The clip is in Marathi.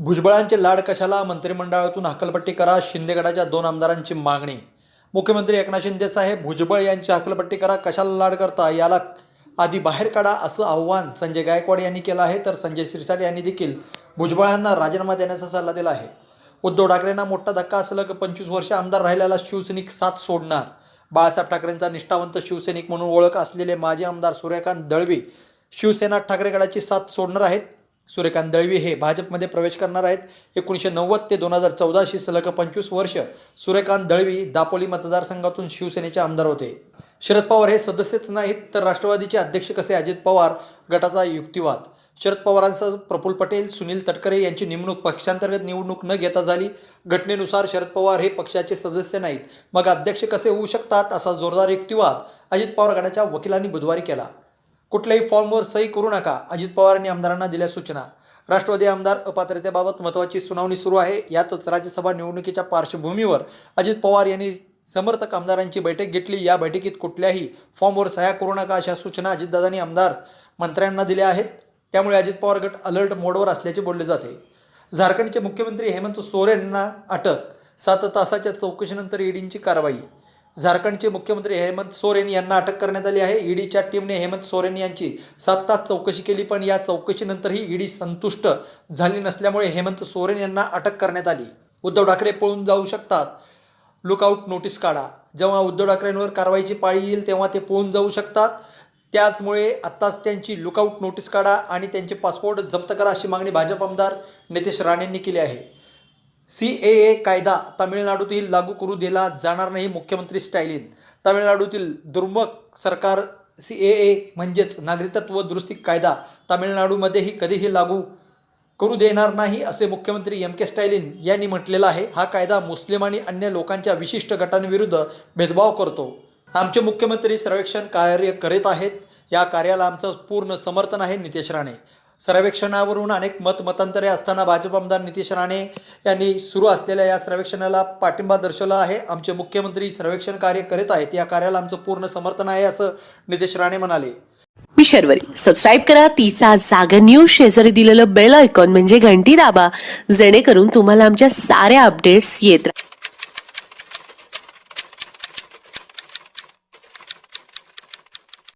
भुजबळांचे लाड कशाला? मंत्रिमंडळातून हकलपट्टी करा शिंदेगडाच्या दोन आमदारांची मागणी. मुख्यमंत्री एकनाथ शिंदे साहेब भुजबळ यांची हकलपट्टी करा कशाला लाड करता? याला आधी बाहेर काढा असं आव्हान संजय गायकवाड यांनी केलं आहे तर संजय सिरसाट यांनी देखील भुजबळांना राजीनामा देण्याचा सल्ला दिला आहे. उद्धव ठाकरेंना मोठा धक्का असलं की पंचवीस वर्ष आमदार राहिलेला शिवसैनिक साथ सोडणार. बाळासाहेब ठाकरेंचा निष्ठावंत शिवसैनिक म्हणून ओळख असलेले माजी आमदार सूर्यकांत दळवी शिवसेना ठाकरेगडाची साथ सोडणार आहेत. सूर्यकांत दळवी हे भाजपमध्ये प्रवेश करणार आहेत. एकोणीसशे नव्वद ते दोन हजार चौदाशी सलग पंचवीस वर्ष सूर्यकांत दळवी दापोली मतदारसंघातून शिवसेनेचे आमदार होते. शरद पवार हे सदस्यच नाहीत तर राष्ट्रवादीचे अध्यक्ष कसे अजित पवार गटाचा युक्तिवाद? शरद पवारांसह प्रफुल्ल पटेल सुनील तटकरे यांची नेमणूक पक्षांतर्गत निवडणूक न घेता झाली. घटनेनुसार शरद पवार हे पक्षाचे सदस्य नाहीत. मग अध्यक्ष कसे होऊ शकतात असा जोरदार युक्तिवाद अजित पवार गटाच्या वकिलांनी बुधवारी केला. कुठल्याही फॉर्मवर सही करू नका. अजित पवारांनी आमदारांना दिल्या सूचना. राष्ट्रवादी आमदार अपात्रतेबाबत महत्त्वाची सुनावणी सुरू आहे. यातच राज्यसभा निवडणुकीच्या पार्श्वभूमीवर अजित पवार यांनी समर्थक आमदारांची बैठक घेतली. या बैठकीत कुठल्याही फॉर्मवर सह्या करू नका अशा सूचना अजितदादांनी आमदार मंत्र्यांना दिल्या आहेत. त्यामुळे अजित पवार गट अलर्ट मोडवर असल्याचे बोलले जाते. झारखंडचे मुख्यमंत्री हेमंत सोरेनना अटक. सात तासाच्या चौकशीनंतर ईडींची कारवाई. झारखंडचे मुख्यमंत्री हेमंत सोरेन यांना अटक करण्यात आली आहे. ईडीच्या टीमने हेमंत सोरेन यांची सात तास चौकशी केली पण या चौकशीनंतरही ईडी संतुष्ट झाली नसल्यामुळे हेमंत सोरेन यांना अटक करण्यात आली. उद्धव ठाकरे पळून जाऊ शकतात. लुकआउट नोटीस काढा. जेव्हा उद्धव ठाकरेंवर कारवाईची पाळी येईल तेव्हा ते पळून जाऊ शकतात. त्याचमुळे आत्ताच त्यांची लुकआउट नोटीस काढा आणि त्यांचे पासपोर्ट जप्त करा अशी मागणी भाजप आमदार नितेश राणेंनी केली आहे. सी ए ए कायदा तामिळनाडूतील लागू करू दिला जाणार नाही मुख्यमंत्री स्टॅलिन. तामिळनाडूतील दुर्मक सरकार सी ए ए म्हणजेच नागरिकत्व दुरुस्ती कायदा तामिळनाडूमध्येही कधीही लागू करू देणार नाही असे मुख्यमंत्री एम के स्टॅलिन यांनी म्हटलेलं आहे. हा कायदा मुस्लिम आणि अन्य लोकांच्या विशिष्ट गटांविरुद्ध भेदभाव करतो. आमचे मुख्यमंत्री सर्वेक्षण कार्य करीत आहेत. या कार्याला आमचं पूर्ण समर्थन आहे नितेश राणे. सर्वेक्षणावरून अनेक मत मतांतरे असताना भाजप आमदार नितेश राणे यांनी सुरू असलेल्या या सर्वेक्षणाला पाठिंबा दर्शवला आहे. आमचे मुख्यमंत्री सर्वेक्षण कार्य करीत आहेत. या कार्याला आमचं पूर्ण समर्थन आहे असं नितेश राणे म्हणाले. मी शर्वरी. सबस्क्राईब करा. तिचा जागर न्यूज शेजारी दिलेलं बेल आयकॉन म्हणजे घंटी दाबा. जेणेकरून तुम्हाला आमच्या साऱ्या अपडेट्स येत राहतात